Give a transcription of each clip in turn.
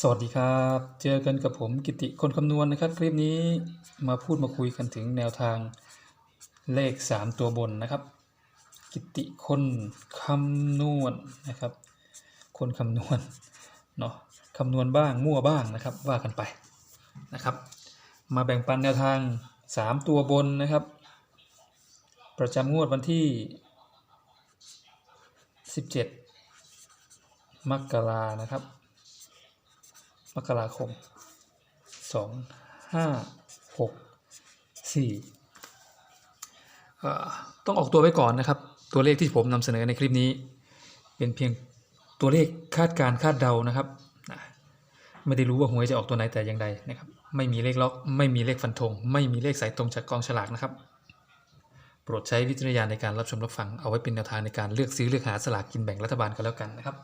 สวัสดีครับ เจอกันกับผมกิติคนคำนวณนะครับ คลิปนี้มาพูดมาคุยกันถึงแนวทางเลข 3 ตัวบนนะครับ กิติคนคำนวณนะครับ คนคำนวณเนาะคำนวณบ้างมั่วบ้างนะครับ ว่ากันไปนะครับ มาแบ่งปันแนวทาง 3 ตัวบนนะครับ ประจำงวดวันที่ 17 มกรานะครับ มกราคมสองห้าหกสี่ต้องออกตัวไว้ก่อนนะครับ ตัวเลขที่ผมนำเสนอในคลิปนี้ เป็นเพียงตัวเลขคาดการคาดเดานะครับ ไม่ได้รู้ว่าหวยจะออกตัวไหนแต่อย่างใดนะครับ ไม่มีเลขล็อกไม่มีเลขฟันธงไม่มีเลขสายตรงจากกองฉลากนะครับโปรดใช้วิจารณญาณในการรับชมรับฟัง เอาไว้เป็นแนวทางในการเลือกซื้อเลือกหาสลากกินแบ่งรัฐบาลกันแล้วกันนะครับ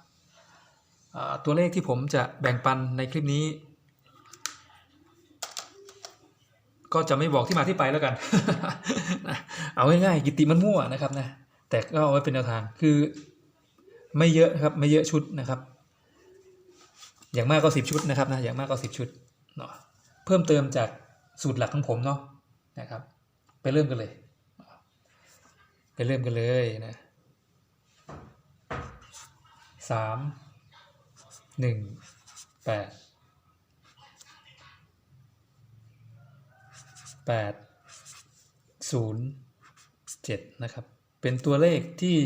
ตัวเลขที่ผมจะแบ่งปันในคลิปนี้ ก็จะไม่บอกที่มาที่ไปแล้วกัน เอาง่ายๆกิติมันมั่วนะครับนะแต่ก็เอาไว้เป็นแนวทางคือไม่เยอะครับไม่เยอะชุดนะครับ อย่างมากก็สิบชุดนะครับนะอย่างมากก็สิบชุดเนาะเพิ่มเติมจากสูตรหลักของผมเนาะนะครับ ไปเริ่มกันเลย ไปเริ่มกันเลยนะสาม หนึ่งแปดแปดศูนย์เจ็ดนะครับ เป็นตัวเลขที่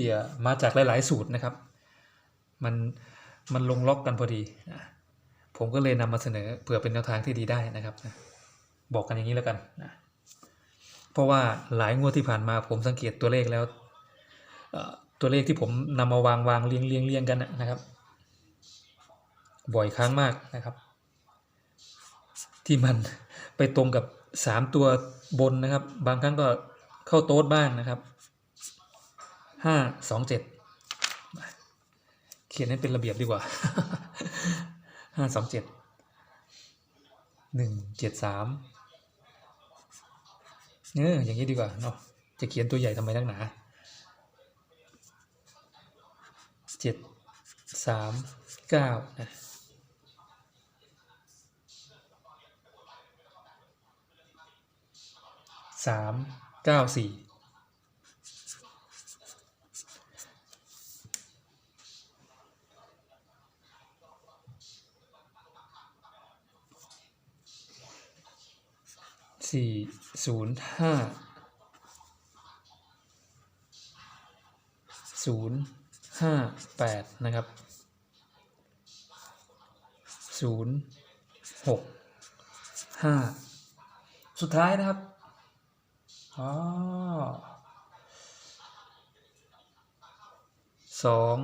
มาจากหลาย ๆ สูตรนะครับ มันมันลงล็อกกันพอดีนะผมก็เลยนำมาเสนอเผื่อเป็นแนวทางที่ดีได้นะครับ บอกกันอย่างนี้แล้วกันนะเพราะว่าหลายงวดที่ผ่านมาผมสังเกตตัวเลขแล้วตัวเลขที่ผมนำมาวางวางเรียงเรียงเรียงกันนะครับ บ่อยครั้งมากนะครับ ที่มันไปตรงกับสามตัวบนนะครับ บางครั้งก็เข้าโต๊ดบ้างนะครับห้าสองเจ็ดเขียนให้เป็นระเบียบดีกว่าห้าสองเจ็ดหนึ่งเจ็ดสามเอออย่างนี้ดีกว่าเนาะจะเขียนตัวใหญ่ทำไมนักหนาเจ็ดสามเก้านะ สามเก้าสี่สี่ศูนย์ห้าศูนย์ห้าแปดนะครับศูนย์หกห้าสุดท้ายนะครับ สอง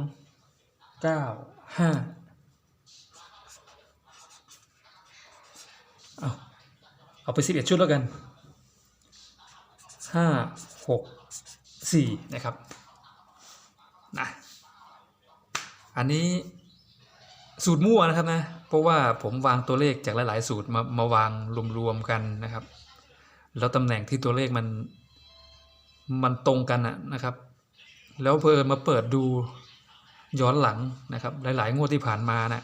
เก้าห้าเอาเอาไปสิบเอ็ดชุดแล้วกันห้าหกสี่นะครับนะอันนี้สูตรมั่วนะครับนะ เพราะว่าผมวางตัวเลขจากหลาย ๆ สูตรมามาวางรวม ๆ กันนะครับ แล้วตำแหน่งที่ตัวเลขมันมันตรงกันะนะครับ แล้วเพอมาเปิดดูย้อนหลังนะครับ หลายๆ งวดที่ผ่านมานะ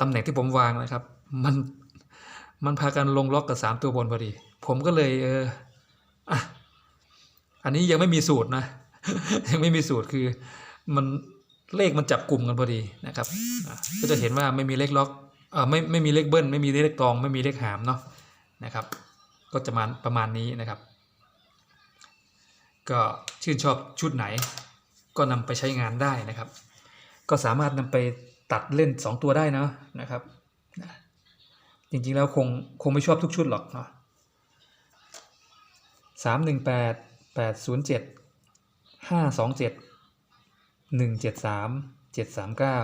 ตำแหน่งที่ผมวางนะครับ มันมันพากันลงล็อกกับสามตัวบนพอดี ผมก็เลยเอออะอันนี้ยังไม่มีสูตรนะ ยังไม่มีสูตรคือมันเลขมันจับกลุ่มกันพอดีนะครับ ก็จะเห็นว่าไม่มีเลขล็อกเออไม่ไม่มีเลขเบิ้ลไม่มีเลขตอง ไม่มีเลขหามเนาะนะครับ ก็จะมาประมาณนี้นะครับ ก็ชื่นชอบชุดไหน ก็นำไปใช้งานได้นะครับ ก็สามารถนำไปตัดเล่น 2 ตัวได้นะนะครับจริงๆแล้วคงคงไม่ชอบทุกชุดหรอกเนาะสามหนึ่งแปดแปดศูนย์เจ็ดห้าสองเจ็ดหนึ่งเจ็ดสามเจ็ดสามเก้า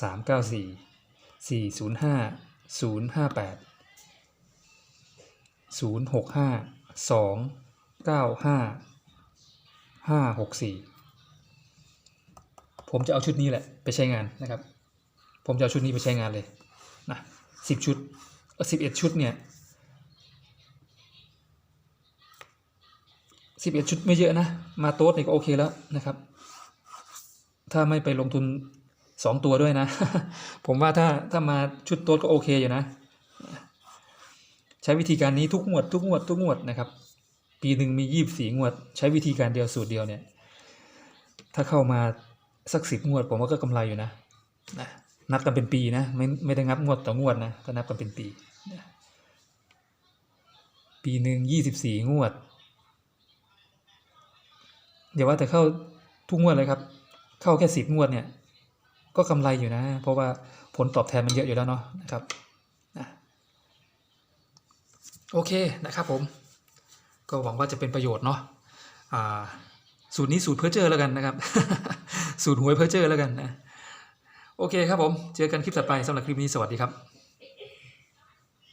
สามเก้าสี่สี่ศูนย์ห้าศูนย์ห้าแปด ศูนย์หกห้าสองเก้าห้าห้าหกสี่ผมจะเอาชุดนี้แหละไปใช้งานนะครับ ผมจะเอาชุดนี้ไปใช้งานเลยนะสิบชุดสิบเอ็ดชุดเนี่ยสิบเอ็ดชุดไม่เยอะนะ มาโต๊ดนี่ก็โอเคแล้วนะครับ ถ้าไม่ไปลงทุนสองตัวด้วยนะ ผมว่าถ้าถ้ามาชุดโต๊ดก็โอเคอยู่นะ ใช้วิธีการนี้ทุกงวดทุกงวดทุกงวดนะครับ ปีหนึ่งมียี่บสี่งวด ใช้วิธีการเดียวสูตรเดียวเนี่ย ถ้าเข้ามาสักสิบงวด ผมว่าก็กำไรอยู่นะนะนับกันเป็นปีนะไม่ไม่ได้นับงวดต่องวดนะก็นับกันเป็นปีปีหนึ่งยี่สิบสี่งวดเดี๋ยวว่าแต่เข้าทุกงวดเลยครับ เข้าแค่สิบงวดเนี่ย ก็กำไรอยู่นะ เพราะว่าผลตอบแทนมันเยอะอยู่แล้วเนาะนะครับ โอเคนะครับผม ก็หวังว่าจะเป็นประโยชน์เนาะอ่าสูตรนี้สูตรเพื่อเจอแล้วกันนะครับ สูตรหวยเพื่อเจอแล้วกันนะ โอเคครับผม เจอกันคลิปถัดไปสำหรับคลิปนี้สวัสดีครับ